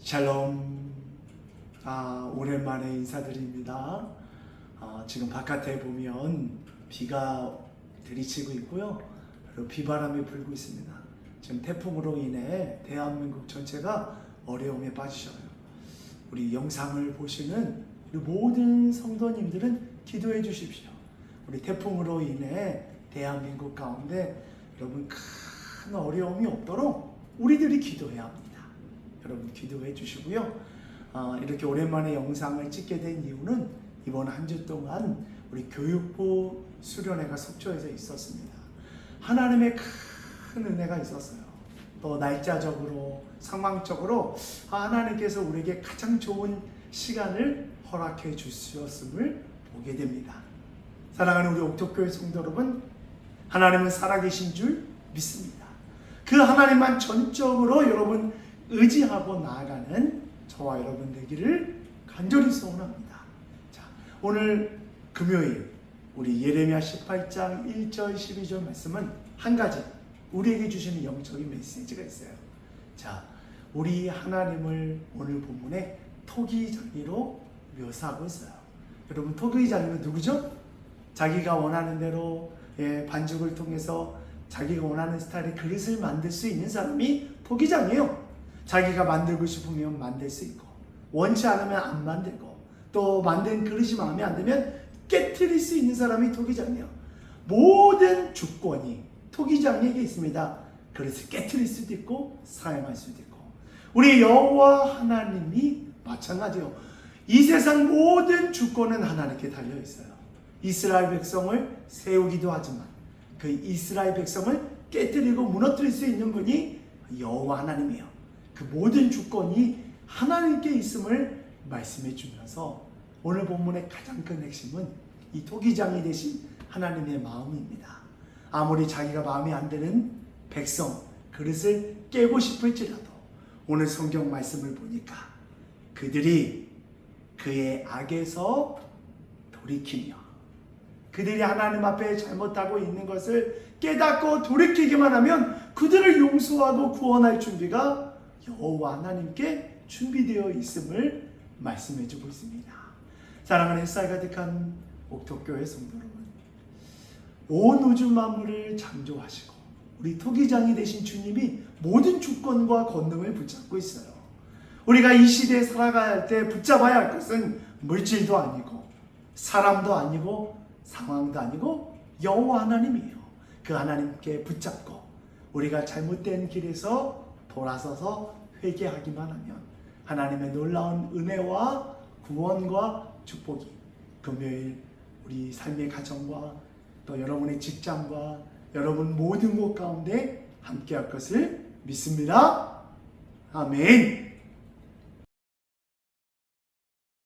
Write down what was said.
샬롬. 아, 오랜만에 인사드립니다. 아, 지금 바깥에 보면 비가 들이치고 있고요. 그리고 비바람이 불고 있습니다. 지금 태풍으로 인해 대한민국 전체가 어려움에 빠지셔요. 우리 영상을 보시는 모든 성도님들은 기도해 주십시오. 우리 태풍으로 인해 대한민국 가운데 여러분 큰 어려움이 없도록 우리들이 기도해야 합니다. 여러분 기도해 주시고요. 아, 이렇게 오랜만에 영상을 찍게 된 이유는 이번 한 주 동안 우리 교육부 수련회가 속초에서 있었습니다. 하나님의 큰 은혜가 있었어요. 또 날짜적으로 상황적으로 아, 하나님께서 우리에게 가장 좋은 시간을 허락해 주셨음을 보게 됩니다. 사랑하는 우리 옥토교회 성도 여러분, 하나님은 살아계신 줄 믿습니다. 그 하나님만 전적으로 여러분 의지하고 나아가는 저와 여러분 되기를 간절히 소원합니다. 자, 오늘 금요일 우리 예레미야 18장 1절 12절 말씀은 한 가지 우리에게 주시는 영적인 메시지가 있어요. 자, 우리 하나님을 오늘 본문에 토기장이로 묘사하고 있어요. 여러분 토기장이는 누구죠? 자기가 원하는 대로 예, 반죽을 통해서 자기가 원하는 스타일의 그릇을 만들 수 있는 사람이 토기장이에요. 자기가 만들고 싶으면 만들 수 있고 원치 않으면 안 만들고 또 만든 그릇이 마음에 안 들면 깨뜨릴 수 있는 사람이 토기장이에요. 모든 주권이 토기장에게 있습니다. 그릇을 깨뜨릴 수도 있고 사용할 수도 있고 우리 여호와 하나님이 마찬가지요. 이 세상 모든 주권은 하나님께 달려 있어요. 이스라엘 백성을 세우기도 하지만 그 이스라엘 백성을 깨뜨리고 무너뜨릴 수 있는 분이 여호와 하나님이에요. 그 모든 주권이 하나님께 있음을 말씀해 주면서 오늘 본문의 가장 큰 핵심은 이 토기장이 되신 하나님의 마음입니다. 아무리 자기가 마음에 안 드는 백성 그릇을 깨고 싶을지라도 오늘 성경 말씀을 보니까 그들이 그의 악에서 돌이키며 그들이 하나님 앞에 잘못하고 있는 것을 깨닫고 돌이키기만 하면 그들을 용서하고 구원할 준비가 여호와 하나님께 준비되어 있음을 말씀해 주고 있습니다. 사랑하는 햇살 가득한 옥토교회 성도 여러분, 온 우주 만물을 창조하시고 우리 토기장이 되신 주님이 모든 주권과 권능을 붙잡고 있어요. 우리가 이 시대에 살아가야 할 때 붙잡아야 할 것은 물질도 아니고 사람도 아니고 상황도 아니고 여호와 하나님이에요. 그 하나님께 붙잡고 우리가 잘못된 길에서 돌아서서 회개하기만 하면 하나님의 놀라운 은혜와 구원과 축복이 금요일 우리 삶의 가정과 또 여러분의 직장과 여러분 모든 곳 가운데 함께 할 것을 믿습니다. 아멘.